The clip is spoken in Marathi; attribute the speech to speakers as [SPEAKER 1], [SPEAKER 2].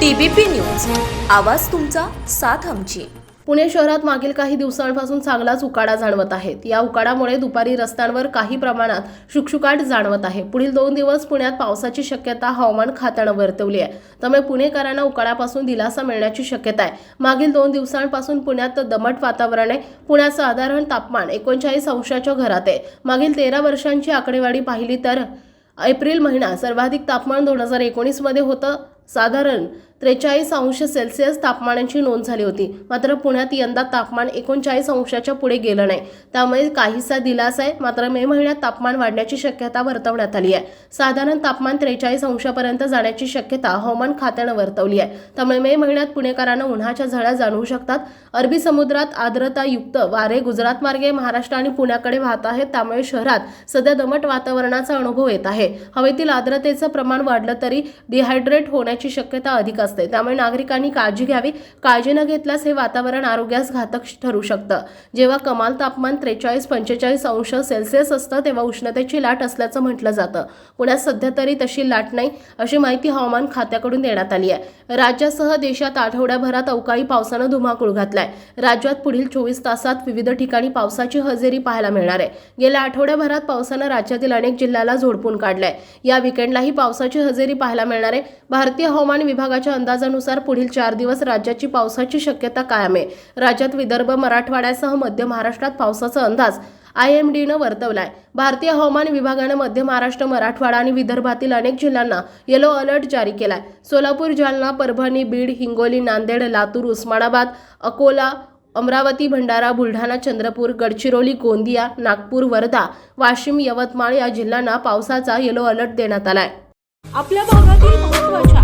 [SPEAKER 1] TBP news. आवाज तुमचा साथ आमची.
[SPEAKER 2] पुणे शहरात मागील काही दिवसांपासून चांगलाच उकाडा जाणवत आहेत. या उकाडामुळे दुपारी रस्त्यांवर काही प्रमाणात शुकशुकाट जाणवत आहे. पुढील दोन दिवस पुण्यात पावसाची शक्यता हवामान खात्यानं वर्तवली आहे. त्यामुळे पुणेकरांना उकाडापासून दिलासा मिळण्याची शक्यता आहे. मागील दोन दिवसांपासून पुण्यात दमट वातावरण आहे. पुण्याचं साधारण तापमान एकोणचाळीस अंशाच्या घरात आहे. मागील तेरा वर्षांची आकडेवारी पाहिली तर एप्रिल महिना सर्वाधिक तापमान दोन हजार एकोणीसमध्ये होतं. साधारण त्रेचाळीस अंश सेल्सिअस तापमानाची नोंद झाली होती. मात्र पुण्यात यंदा तापमान एकोणचाळीस अंशाच्या पुढे गेलं नाही. त्यामुळे काहीसा दिलासा आहे. मात्र मे महिन्यात तापमान वाढण्याची शक्यता वर्तवण्यात आली आहे. साधारण तापमान त्रेचाळीस अंशापर्यंत जाण्याची शक्यता हवामान खात्यानं वर्तवली आहे. त्यामुळे मे महिन्यात पुणेकरांना उन्हाच्या झळा जाणवू शकतात. अरबी समुद्रात आर्द्रतायुक्त वारे गुजरात मार्गे महाराष्ट्र आणि पुण्याकडे वाहत आहेत. त्यामुळे शहरात सध्या दमट वातावरणाचा अनुभव येत आहे. हवेतील आर्द्रतेचं प्रमाण वाढलं तरी डिहायड्रेट होण्याची शक्यता अधिक असते. त्यामुळे नागरिकांनी काळजी घ्यावी. काळजी न घेतल्यास हे वातावरण आरोग्यास घातक ठरू शकतं. जेव्हा कमाल तापमान त्रेचाळीस पंचेचाळीस अंश सेल्सिअस असतं तेव्हा उष्णतेची लाट असल्याचं म्हटलं जातं. पुण्यात सध्या तरी तशी लाट नाही अशी माहिती हवामान खात्याकडून देण्यात आली आहे. राज्यासह देशात आठवड्याभरात अवकाळी पावसानं धुमाकूळ घातलाय. राज्यात पुढील चोवीस तासात विविध ठिकाणी पावसाची हजेरी पाहायला मिळणार आहे. गेल्या आठवड्याभरात पावसानं राज्यातील अनेक जिल्ह्याला झोडपून काढलंय. या विकेंडलाही पावसाची हजेरी पाहायला मिळणार आहे. भारतीय हवामान विभागाच्या अंदाजानुसार पुढील चार दिवस राज्याची पावसाची शक्यता कायम आहे. राज्यात विदर्भ मराठवाड्यासह मध्य महाराष्ट्रात पावसाचा अंदाज आय एम डीनं वर्तवलाय. भारतीय हवामान विभागानं मध्य महाराष्ट्र मराठवाडा आणि विदर्भातील अनेक जिल्ह्यांना येलो अलर्ट जारी केलाय. सोलापूर जालना परभणी बीड हिंगोली नांदेड लातूर उस्मानाबाद अकोला अमरावती भंडारा बुलढाणा चंद्रपूर गडचिरोली गोंदिया नागपूर वर्धा वाशिम यवतमाळ या जिल्ह्यांना पावसाचा येलो अलर्ट देण्यात आलाय.
[SPEAKER 1] आपल्या भागातील